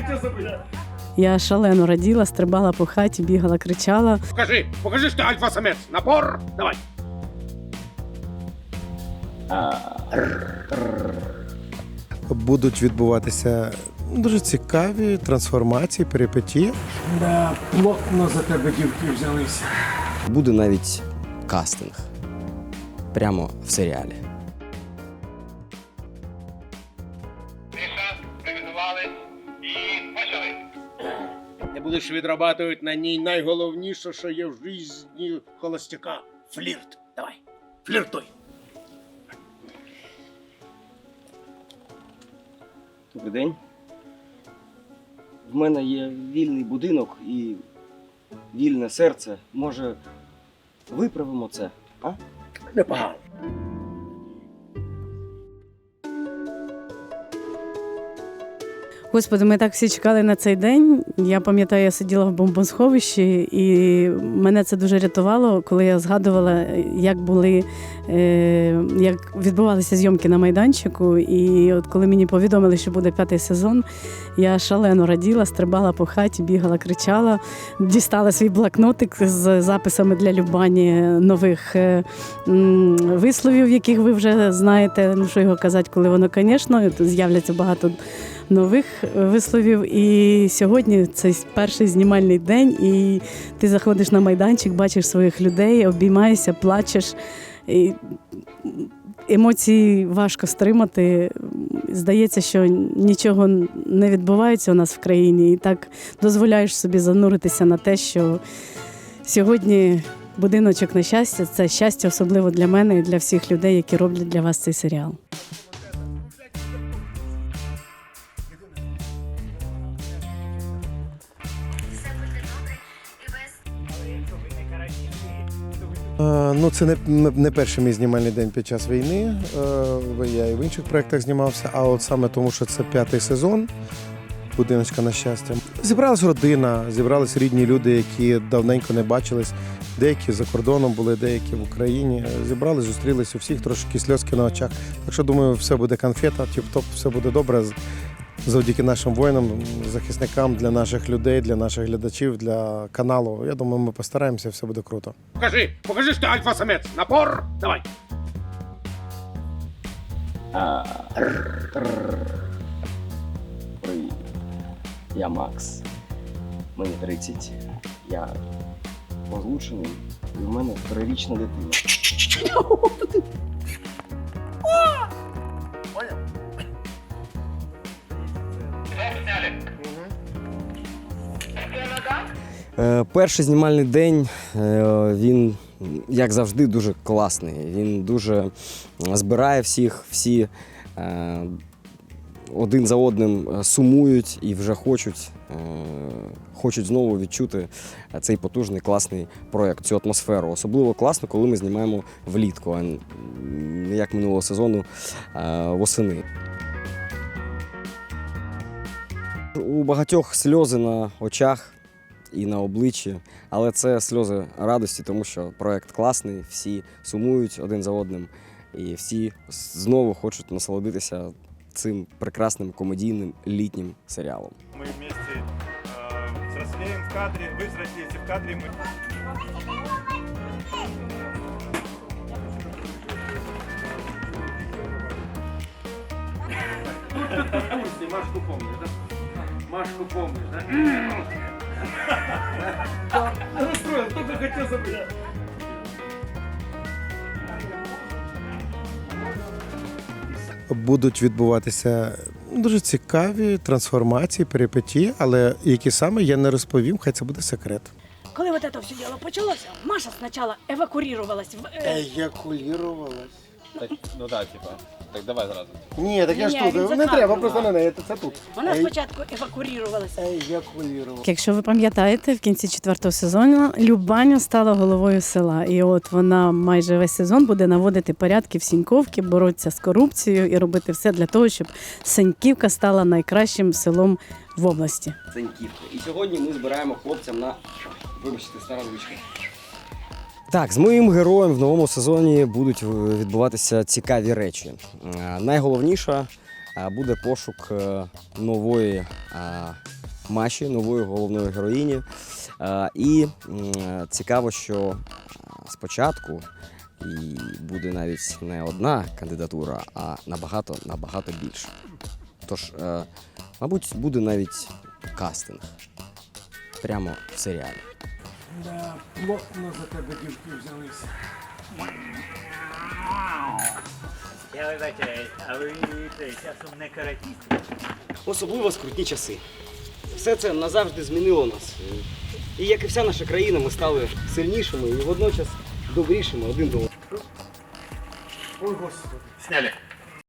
хотел забыть. Я шалено раділа, стрибала по хаті, бігала, кричала. Покажи, покажи, что ты альфа-самец. Напор, давай. будуть відбуватися дуже цікаві трансформації, перипетії. Да, плотно за тебе дівки взялися. Буде навіть кастинг прямо в серіалі. Ти будеш відрабатувати на ній найголовніше, що є в житті холостяка. Флірт. Давай. Фліртуй. Добрий день. В мене є вільний будинок і вільне серце. Може, виправимо це? А? Непогано. Господи, ми так всі чекали на цей день. Я пам'ятаю, я сиділа в бомбосховищі, і мене це дуже рятувало, коли я згадувала, як були, е, як відбувалися зйомки на майданчику. І от коли мені повідомили, що буде п'ятий сезон, я шалено раділа, стрибала по хаті, бігала, кричала, дістала свій блокнотик з записами для Любані нових е, висловів, яких ви вже знаєте. Ну що його казати, коли воно, звісно, з'являться багато нових висловів. І сьогодні цей перший знімальний день, і ти заходиш на майданчик, бачиш своїх людей, обіймаєшся, плачеш. І емоції важко стримати. Здається, що нічого не відбувається у нас в країні, і так дозволяєш собі зануритися на те, що сьогодні будиночок на щастя це щастя, особливо для мене і для всіх людей, які роблять для вас цей серіал. Ну, це не, не перший мій знімальний день під час війни. Е, Я і в інших проєктах знімався, а от саме тому, що це п'ятий сезон будиночка на щастя. Зібралась родина, зібрались рідні люди, які давненько не бачились. Деякі за кордоном були, деякі в Україні. Зібрались, зустрілись у всіх, трошки сльозки на очах. Так що думаю, все буде конфета, тіп-топ, все буде добре. Завдяки нашим воїнам, захисникам, для наших людей, для наших глядачів, для каналу. Я думаю, ми постараємося, все буде круто. Покажи, покажи, что ты альфа-самец. Напор, давай. Привіт. Я Макс. Мені 30. Я розлучений, і в мене трирічна дитина. Перший знімальний день е, він, як завжди, дуже класний. Він дуже збирає всіх, всі е, один за одним е, сумують і вже хочуть, е, хочуть знову відчути цей потужний класний проєкт, цю атмосферу. Особливо класно, коли ми знімаємо влітку, а не як минулого сезону е, восени. У багатьох сльози на очах і на обличчі, але це сльози радості, тому що проект класний, всі сумують один за одним, і всі знову хочуть насолодитися цим прекрасним комедійним літнім серіалом. Мы вместе э, взрослеем в кадре, вы взрослеете в кадре, мы Пусть, Машку помнишь, да? Машку помнишь, да? Да, Расстроил, только хотел забыть. будуть відбуватися дуже цікаві трансформації, перипетії, але які саме я не розповім, хай це буде секрет. Коли вот это все дело почалося, Маша сначала эвакуировалась в... э, Еякулірувалась. Так, ну так, типа. Так давай зразу. Ні, так я ж Ні, тут. Не треба, просто на неї. Це тут. Вона спочатку евакуювалася. Еякулірувалась. Якщо ви пам'ятаєте, в кінці четвертого сезону Любаня стала головою села, і от вона майже весь сезон буде наводити порядки в Сіньковці, боротися з корупцією і робити все для того, щоб Синьківка стала найкращим селом в області. Ценьківки. І сьогодні ми збираємо хлопцям на вибачте, стара звичка. Так, з моїм героєм в новому сезоні будуть е, відбуватися цікаві речі. Е, Найголовніша е, буде пошук е, нової Маші, нової головної героїні. І цікаво, що спочатку буде навіть не одна кандидатура, а набагато набагато більше. Тож, мабуть, буде навіть кастинг прямо в серіалі. Да, плотно за тебе дівки взялися. Я вибачаюсь, а ви це, часом не каратіст? Особливо скрутні часи. Все це назавжди змінило нас. І як і вся наша країна, ми стали сильнішими і водночас добрішими один до одного. Ой, господи. Сняли.